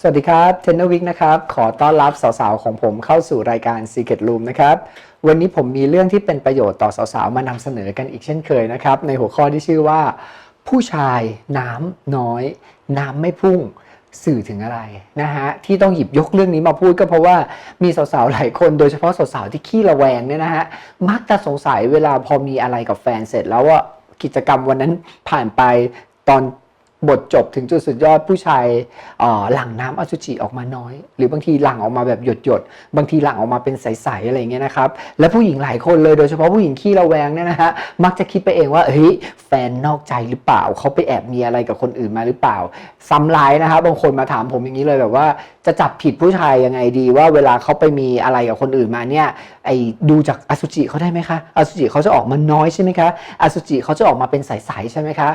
สวัสดีครับเทนเนอร์วิกนะครับ ขอต้อนรับสาวๆ ของผมเข้าสู่รายการ Secret Room นะครับ วันนี้ผมมีเรื่องที่เป็นประโยชน์ต่อสาวๆ มานำเสนอกันอีกเช่นเคยนะครับ ในหัวข้อที่ชื่อว่า ผู้ชายน้ำน้อย น้ำไม่พุ่งสื่อถึงอะไรนะฮะที่ต้องหยิบยกเรื่องนี้มาพูดก็เพราะว่ามีสาวๆหลายคนโดยเฉพาะสาวๆที่ขี้ระแวงเนี่ยนะฮะมักจะสงสัยเวลาพอมีอะไรกับแฟนเสร็จแล้วว่ากิจกรรมวันนั้นผ่านไปตอน บทจบถึงจุดสุดยอดผู้ชายหลั่งน้ำอสุจิออกมาน้อย หรือบางทีหลั่งออกมาแบบหยดหยดบางทีหลั่งออกมาเป็นใสๆอะไรเงี้ยนะครับ และผู้หญิงหลายคนเลยโดยเฉพาะผู้หญิงขี้ระแวงเนี่ยนะฮะมักจะคิดไปเองว่าเฮ้ยแฟนนอกใจหรือเปล่า เขาไปแอบมีอะไรกับคนอื่นมาหรือเปล่า ซ้ำร้ายนะครับบางคนมาถามผมอย่างนี้เลยแบบว่าจะจับผิดผู้ชายยังไงดีว่าเวลาเขาไปมีอะไรกับคนอื่นมาเนี่ยไอ้ดูจากอสุจิเขาได้ไหมคะอสุจิเขาจะออกมาน้อยใช่ไหมคะอสุจิเขาจะออกมาเป็นใสๆใช่ไหมคะ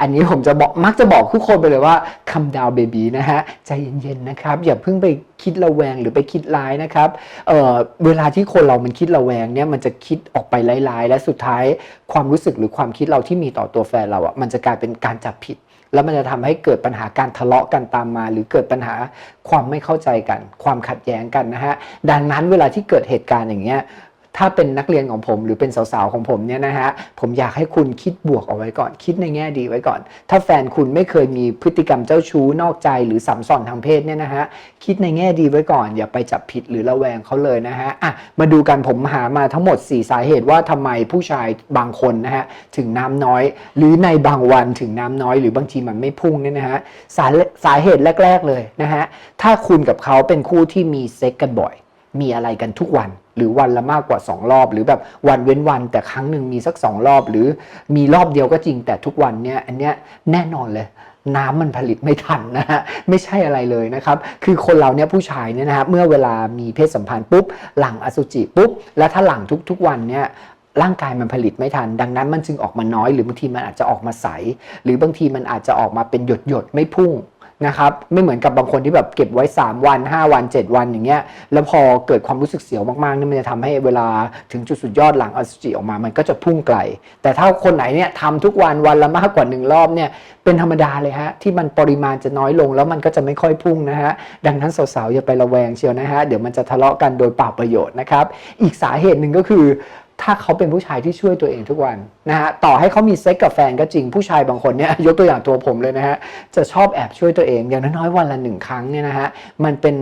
อันนี้ผมจะบอกมักจะบอกทุกคนไปเลยว่าคำดาวเบบีนะฮะใจเย็นๆนะครับอย่าเพิ่งไป คิดระแวงหรือไปคิดร้ายนะครับเออเวลาที่คนเรามันคิดระแวงเนี่ยมันจะคิดออกไปร้ายๆ และสุดท้ายความรู้สึกหรือความคิดเราที่มีต่อตัวแฟนเราอะมันจะกลายเป็นการจับผิด แล้วมันจะทำให้เกิดปัญหาการทะเลาะกันตามมา หรือเกิดปัญหาความไม่เข้าใจกัน ความขัดแย้งกันนะฮะดังนั้นเวลาที่เกิดเหตุการณ์อย่างเงี้ย ถ้าเป็นนักเรียนของผมหรือเป็นสาวๆของผมเนี่ยนะฮะผมอยากให้คุณคิดบวกเอาไว้ก่อน คิดในแง่ดีไว้ก่อน ถ้าแฟนคุณไม่เคยมีพฤติกรรมเจ้าชู้นอกใจหรือสัมสอนทางเพศเนี่ยนะฮะคิดในแง่ดีไว้ก่อน อย่าไปจับผิดหรือระแวงเขาเลยนะฮะอะมาดูกันผมหามาทั้งหมด 4 สาเหตุว่าทำไมผู้ชายบางคนนะฮะถึงน้ำน้อย หรือในบางวันถึงน้ำน้อย หรือบางทีมันไม่พุ่งเนี่ยนะฮะสาสาเหตุแรก ๆเลยนะฮะถ้าคุณกับเขาเป็นคู่ที่มีเซ็กกันบ่อย มีอะไรกันทุกวัน หรือวันละมากกว่า 2 รอบ หรือแบบวันเว้นวันแต่ครั้งหนึ่งมีสัก 2 รอบ หรือมีรอบเดียวก็จริงแต่ทุกวันเนี่ยอันเนี้ยแน่นอนเลยน้ำมันผลิตไม่ทันนะฮะไม่ใช่อะไรเลยนะครับ คือคนเราเนี่ยผู้ชายเนี่ยนะฮะเมื่อเวลามีเพศสัมพันธ์ปุ๊บ หลังอสุจิปุ๊บ แล้วถ้าหลังทุกๆวันเนี่ยร่างกายมันผลิตไม่ทัน ดังนั้นมันจึงออกมาน้อย หรือบางทีมันอาจจะออกมาใส หรือบางทีมันอาจจะออกมาเป็นหยดหยดๆไม่พุ่ง นะครับไม่เหมือนกับบางคนที่แบบเก็บไว้ 3 วัน 5 วัน 7 วันอย่างเงี้ยแล้วพอเกิดความรู้สึกเสียวมากๆนี่มันจะทำให้เวลาถึงจุดสุดยอดหลังอสุจิออกมา มันก็จะพุ่งไกล แต่ถ้าคนไหนเนี่ยทำทุกวันวันละมากกว่า 1 รอบเนี่ยเป็นธรรมดาเลยฮะที่มันปริมาณจะน้อยลงแล้วมันก็จะไม่ค่อยพุ่งนะฮะดังนั้นสาวๆอย่าไประแวงเชียวนะฮะเดี๋ยวมันจะทะเลาะกันโดยเปล่าประโยชน์นะครับอีกสาเหตุหนึ่งก็คือ ถ้าเขาเป็นผู้ชายที่ช่วยตัวเองทุกวันนะฮะต่อให้เขามีเซ็กกับแฟนก็จริงผู้ชายบางคนเนี่ยยกตัวอย่างตัวผมเลยนะฮะจะชอบแอบช่วยตัวเอง อย่างน้อยๆวันละหนึ่งครั้งเนี่ยนะฮะมันเป็น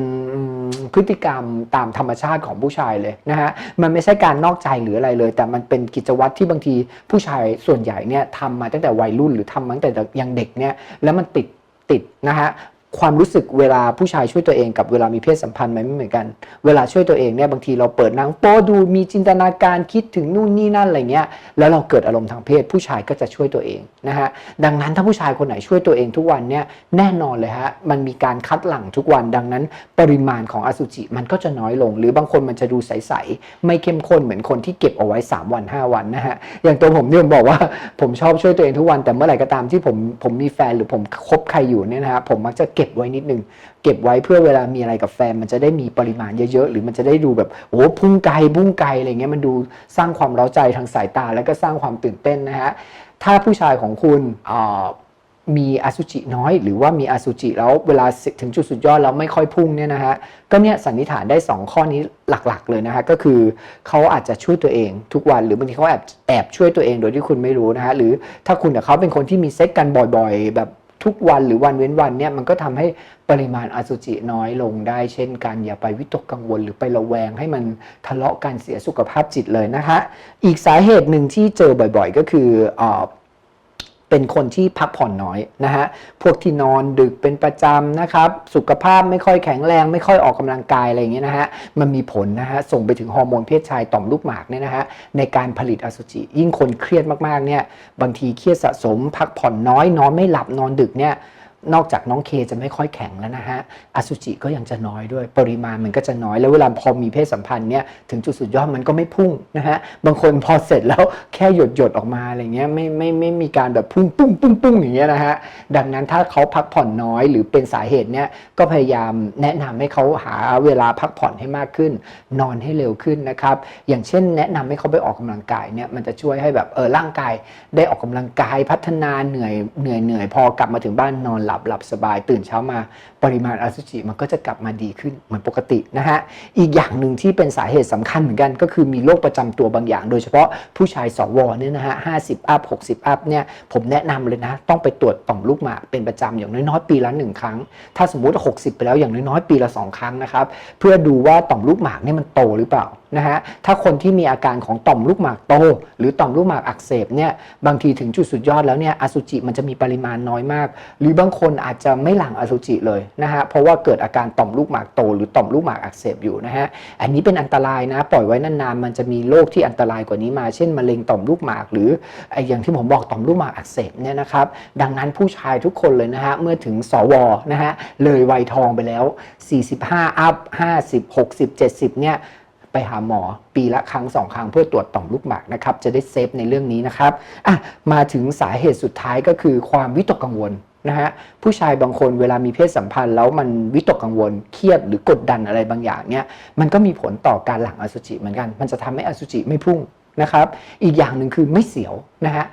พฤติกรรมตามธรรมชาติของผู้ชายเลยนะฮะมันไม่ใช่การนอกใจหรืออะไรเลย แต่มันเป็นกิจวัตรที่บางทีผู้ชายส่วนใหญ่เนี่ยทำมาตั้งแต่วัยรุ่นหรือทำมาตั้งแต่ยังเด็กเนี่ยแล้วมันติดติดนะฮะ ความรู้สึกเวลาผู้ชายช่วยตัวเองกับเวลามีเพศสัมพันธ์มันไม่เหมือนกัน เวลาช่วยตัวเองเนี่ยบางทีเราเปิดหนังโป๊ดูมีจินตนาการคิดถึงนู่นนี่นั่นอะไรเงี้ยแล้วเราเกิดอารมณ์ทางเพศ ผู้ชายก็จะช่วยตัวเองนะฮะดังนั้นถ้าผู้ชายคนไหนช่วยตัวเองทุกวันเนี่ยแน่นอนเลยฮะมันมีการคัดหลั่งทุกวันดังนั้น ปริมาณของอสุจิมันก็จะน้อยลง หรือบางคนมันจะดูใสๆไม่เข้มข้นเหมือนคนที่เก็บเอาไว้ 3 วัน 5 วันนะฮะอย่างตัวผมเนี่ยผมบอกว่าผมชอบช่วยตัวเองทุกวันแต่เมื่อไหร่ก็ตามที่ผมผมมีแฟนหรือผมคบใครอยู่เนี่ยนะฮะผมมักจะเก็บไว้นิดนึง เก็บไว้เพื่อเวลามีอะไรกับแฟน มันจะได้มีปริมาณเยอะๆ หรือมันจะได้ดูแบบโอ้พุ่งไกลพุ่งไกลอะไรเงี้ยมันดูสร้างความเร้าใจทางสายตา แล้วก็สร้างความตื่นเต้นนะฮะถ้าผู้ชายของคุณมีอสุจิน้อย หรือว่ามีอสุจิแล้วเวลาถึงจุดสุดยอดแล้วไม่ค่อยพุ่งเนี่ยนะฮะก็เนี่ยสันนิษฐานได้ 2 ข้อนี้หลักๆเลยนะฮะก็คือเขาอาจจะช่วยตัวเองทุกวันหรือบางทีเขาแอบแอบช่วยตัวเองโดยที่คุณไม่รู้นะฮะหรือถ้าคุณกับเขาเป็นคนที่มีเซ็กกันบ่อย ๆ แบบ ทุกวันหรือวันเว้นวันเนี่ยมันก็ทำให้ปริมาณอสุจิน้อยลงได้ เช่นกันอย่าไปวิตกกังวลหรือไประแวงให้มันทะเลาะกันเสียสุขภาพจิตเลยนะคะ อีกสาเหตุหนึ่งที่เจอบ่อย ๆ ก็คืออ เป็นคนที่พักผ่อนน้อยนะฮะ พวกที่นอนดึกเป็นประจำนะครับ สุขภาพไม่ค่อยแข็งแรง ไม่ค่อยออกกำลังกายอะไรอย่างเงี้ยนะฮะ มันมีผลนะฮะ ส่งไปถึงฮอร์โมนเพศชายต่อมลูกหมากเนี่ยนะฮะ ในการผลิตอสุจิ ยิ่งคนเครียดมากๆเนี่ย บางทีเครียดสะสม พักผ่อนน้อย นอนไม่หลับ นอนดึกเนี่ย นอกจากน้องเคจะไม่ค่อยแข็งแล้วนะฮะอสุจิก็ยังจะน้อยด้วย ปริมาณมันก็จะน้อยแล้วเวลาพอมีเพศสัมพันธ์เนี่ยถึงจุดสุดยอดมันก็ไม่พุ่งนะฮะบางคนพอเสร็จแล้วแค่หยดหยดๆออกมาอะไรเงี้ยไม่ไม่ไม่มีการแบบพุ่งปุ้งปุ้งปุ้งอย่างเงี้ยนะฮะดังนั้นถ้าเขาพักผ่อนน้อยหรือเป็นสาเหตุเนี่ยก็พยายามแนะนำให้เขาหาเวลาพักผ่อนให้มากขึ้น นอนให้เร็วขึ้นนะครับอย่างเช่น แนะนำให้เขาไปออกกำลังกายเนี่ยมันจะช่วยให้แบบเออร่างกายได้ออกกำลังกายพัฒนาเหนื่อยเหนื่อยเหนื่อยพอกลับมาถึงบ้านนอนหลับบหลับสบาย ตื่นเช้ามาปริมาณอสุจิมันก็จะกลับมาดีขึ้นเหมือนปกตินะฮะอีกอย่างหนึ่งที่เป็นสาเหตุสำคัญเหมือนกัน ก็คือมีโรคประจำตัวบางอย่าง โดยเฉพาะผู้ชายสวเนี่ยนะฮะห้าสิบอัพหกสิบอัพเนี่ยผมแนะนำเลยนะ ต้องไปตรวจต่อมลูกหมากเป็นประจำอย่างน้อยๆปีละหนึ่งครั้ง ถ้าสมมุติ 60 ไปแล้วอย่างน้อยๆปีละสองครั้งนะครับเพื่อดูว่าต่อมลูกหมากเนี่ยมันโตหรือเปล่านะฮะถ้าคนที่มีอาการของต่อมลูกหมากโต หรือต่อมลูกหมากอักเสบเนี่ยบางทีถึงจุดสุดยอดแล้วเนี่ยอสุจิมันจะมีปริมาณน้อยมาก หรือบางคนอาจจะไม่หลั่งอสุจิเลยนะฮะเพราะว่าเกิดอาการต่อมลูกหมากโต หรือต่อมลูกหมากอักเสบอยู่นะฮะอันนี้เป็นอันตรายนะปล่อยไว้นานๆมันจะมีโรคที่อันตรายกว่านี้มา เช่นมะเร็งต่อมลูกหมาก หรือไออย่างที่ผมบอกต่อมลูกหมากอักเสบเนี่ยนะครับดังนั้นผู้ชายทุกคนเลยนะฮะเมื่อถึงสวนะฮะเลยวัยทองไปแล้ว 45 อัพ 50 60 70เนี่ย ไปหาหมอปีละครั้งสองครั้งเพื่อตรวจต่อมลูกหมากนะครับจะได้เซฟในเรื่องนี้นะครับอะมาถึงสาเหตุสุดท้ายก็คือความวิตกกังวลนะฮะผู้ชายบางคนเวลามีเพศสัมพันธ์แล้วมันวิตกกังวลเครียดหรือกดดันอะไรบางอย่างเนี่ยมันก็มีผลต่อการหลั่งอสุจิเหมือนกัน มันจะทำให้อสุจิไม่พุ่งนะครับอีกอย่างหนึ่งคือไม่เสียวนะฮะ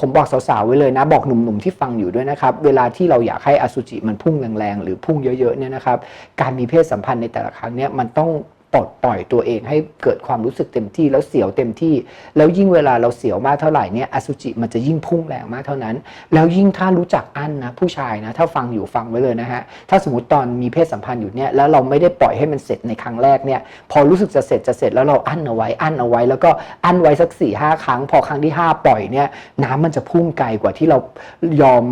ผมบอกสาวๆไว้เลยนะ บอกหนุ่มๆที่ฟังอยู่ด้วยนะครับ เวลาที่เราอยากให้อสุจิมันพุ่งแรงๆ หรือพุ่งเยอะๆเนี่ยนะครับ การมีเพศสัมพันธ์ในแต่ละครั้งเนี่ยมันต้อง ปลดปล่อยตัวเองให้เกิดความรู้สึกเต็มที่แล้วเสียวเต็มที่ แล้วยิ่งเวลาเราเสียวมากเท่าไหร่เนี่ยอสุจิมันจะยิ่งพุ่งแรงมากเท่านั้น แล้วยิ่งถ้ารู้จักอั้นนะผู้ชายนะถ้าฟังอยู่ฟังไว้เลยนะฮะถ้าสมมติตอนมีเพศสัมพันธ์อยู่เนี่ยแล้วเราไม่ได้ปล่อยให้มันเสร็จในครั้งแรกเนี่ยพอรู้สึกจะเสร็จจะเสร็จแล้วเราอั้นเอาไว้อั้นเอาไว้ แล้วก็อั้นไว้สัก4ี่ห้าครั้ง พอครั้งที่ 5 ปล่อยเนี่ยน้ำมันจะพุ่งไกลกว่าที่เรายอม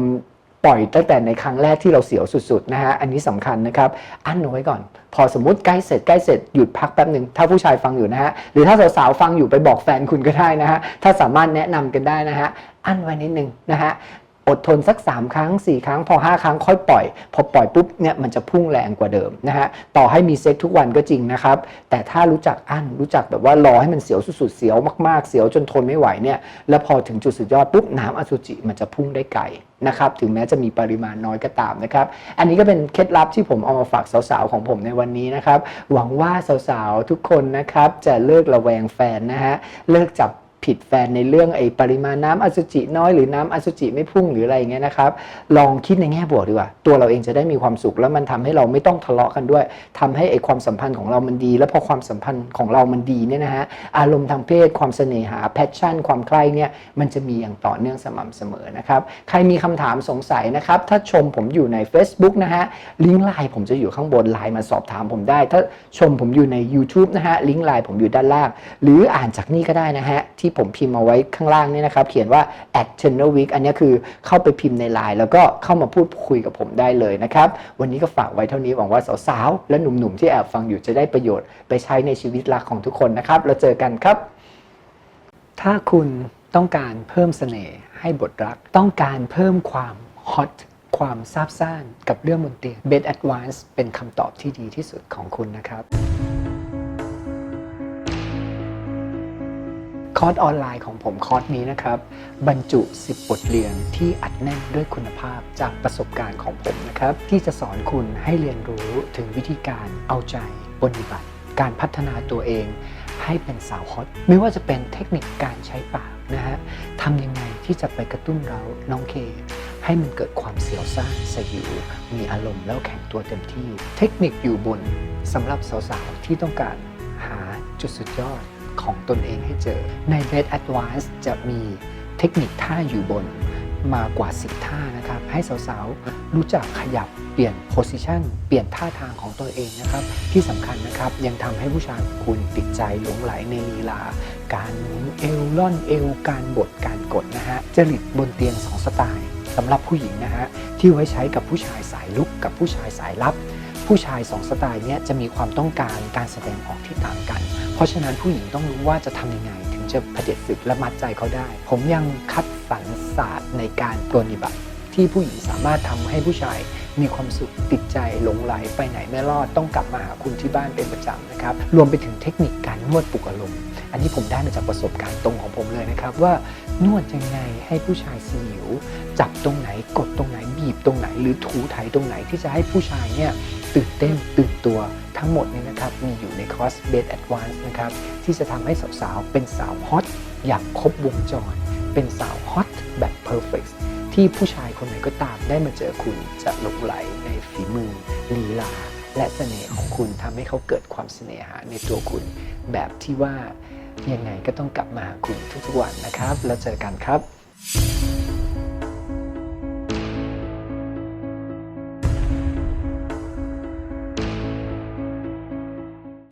ปล่อยตั้งแต่ในครั้งแรกที่เราเสียวสุดๆนะฮะอันนี้สำคัญนะครับอั้นเอาไว้ก่อน พอสมมติใกล้เสร็จใกล้เสร็จหยุดพักแป๊บหนึ่งถ้าผู้ชายฟังอยู่นะฮะหรือถ้าสาวๆฟังอยู่ไปบอกแฟนคุณก็ได้นะฮะถ้าสามารถแนะนำกันได้นะฮะอั้นไว้นิดนึงนะฮะ อดทนสัก 3 ครั้ง 4 ครั้ง พอ 5 ครั้งค่อยปล่อย พอปล่อยปุ๊บเนี่ยมันจะพุ่งแรงกว่าเดิมนะฮะต่อให้มีเซ็กทุกวันก็จริงนะครับ แต่ถ้ารู้จักอั้นรู้จักแบบว่ารอให้มันเสียวสุดๆเสียวมากๆเสียวจนทนไม่ไหวเนี่ยแล้วพอถึงจุดสุดยอดปุ๊บน้ำอสุจิมันจะพุ่งได้ไกลนะครับถึงแม้จะมีปริมาณน้อยก็ตามนะครับ อันนี้ก็เป็นเคล็ดลับที่ผมเอามาฝากสาวๆของผมในวันนี้นะครับ หวังว่าสาวๆทุกคนนะครับจะเลิกระแวงแฟนนะฮะเลิกจับ ผิดแฟนในเรื่องไอ้ปริมาณน้ำอสุจิน้อยหรือน้ำอสุจิไม่พุ่งหรืออะไรอย่างเงี้ยนะครับ ลองคิดในแง่บวกดีกว่า ตัวเราเองจะได้มีความสุข แล้วมันทำให้เราไม่ต้องทะเลาะกันด้วยทำให้ไอ้ความสัมพันธ์ของเรามันดี แล้วพอความสัมพันธ์ของเรามันดีเนี่ยนะฮะอารมณ์ทางเพศความเสน่หาแพชชั่น ความใคร่เนี่ยมันจะมีอย่างต่อเนื่องสม่ำเสมอนะครับใครมีคำถามสงสัยนะครับ ถ้าชมผมอยู่ใน Facebook นะฮะลิงก์ไลน์ผมจะอยู่ข้างบนไลน์มาสอบถามผมได้ ถ้าชมผมอยู่ใน YouTube นะฮะลิงก์ไลน์ผมอยู่ด้านล่าง หรืออ่านจากนี่ก็ได้นะฮะที่ผมพิมพ์เอาไว้ข้างล่างนี่นะครับ เขียนว่า at c h a n n e l week อันนี้คือเข้าไปพิมพ์ในไลน์แล้วก็เข้ามาพูดคุยกับผมได้เลยนะครับ วันนี้ก็ฝากไว้เท่านี้หวังว่าสาวๆ และหนุ่มๆ ที่แอบฟังอยู่จะได้ประโยชน์ไปใช้ในชีวิตรักของทุกคนนะครับแล้วเจอกันครับ ถ้าคุณต้องการเพิ่มเสน่ห์ให้บทรัก ต้องการเพิ่มความฮอตความซาบซ่านกับเรื่องบนเตียง Bed Advance เป็นคำตอบที่ดีที่สุดของคุณนะครับ คอร์สออนไลน์ของผมคอร์สนี้นะครับ บรรจุ 10 บทเรียนที่อัดแน่นด้วยคุณภาพจากประสบการณ์ของผมนะครับ ที่จะสอนคุณให้เรียนรู้ถึงวิธีการเอาใจปฏิบัติ การพัฒนาตัวเอง ให้เป็นสาวฮอตไม่ว่าจะเป็นเทคนิคการใช้ปากนะฮะทำยังไงที่จะไปกระตุ้นเราน้องเค ให้มันเกิดความเสียวซ่านสยิวมีอารมณ์แล้วแข็งตัวเต็มที่ เทคนิคอยู่บนสำหรับสาวๆที่ต้องการหาจุดสุดยอด ของตนเองให้เจอ ใน Bed Advance จะมีเทคนิคท่าอยู่บนมากว่า 10 ท่านะครับ ให้สาวๆ รู้จักขยับเปลี่ยนโพสิชันเปลี่ยนท่าทางของตัวเองนะครับ ที่สำคัญนะครับ ยังทำให้ผู้ชายคุณติดใจหลงไหลในลีลา การหมุนเอวล่อนเอว การบดการกดนะฮะจริตบนเตียง 2 สไตล์สำหรับผู้หญิงนะฮะที่ไว้ใช้กับผู้ชายสายลุกกับผู้ชายสายลับ ผู้ชาย2สไตล์เนี้ยจะมีความต้องการการแสดงออกที่ต่างกัน เพราะฉะนั้นผู้หญิงต้องรู้ว่าจะทำยังไง ถึงจะผด็จศึกและมัดใจเขาได้ ผมยังคัดสรรศาสตร์ในการปรนนิบัติ ที่ผู้หญิงสามารถทำให้ผู้ชายมีความสุขติดใจหลงไหลไปไหนไม่รอดต้องกลับมาหาคุณที่บ้านเป็นประจำนะครับ รวมไปถึงเทคนิคการนวดปลุกอารมณ์ อันนี้ผมได้มาจากประสบการณ์ตรงของผมเลยนะครับว่า นวดยังไงให้ผู้ชายสิว จับตรงไหนกดตรงไหนบีบตรงไหน หรือถูไถตรงไหนที่จะให้ผู้ชายเนี่ยตื่นเต้นตื่นตัวทั้งหมดเนี่ยนะครับมีอยู่ในคอร์สเบสแอดวานซ์นะครับที่จะทำให้สาวๆ เป็นสาวฮอตอย่างครบวงจร เป็นสาวฮอตแบบเพอร์เฟกที่ผู้ชายคนไหนก็ตามได้มาเจอคุณจะหลงไหลในฝีมือลีลาและเสน่ห์ของคุณทำให้เขาเกิดความเสน่หาในตัวคุณแบบที่ว่า ยังไงก็ต้องกลับมาคุณทุกๆวันนะครับ แล้วเจอกันครับ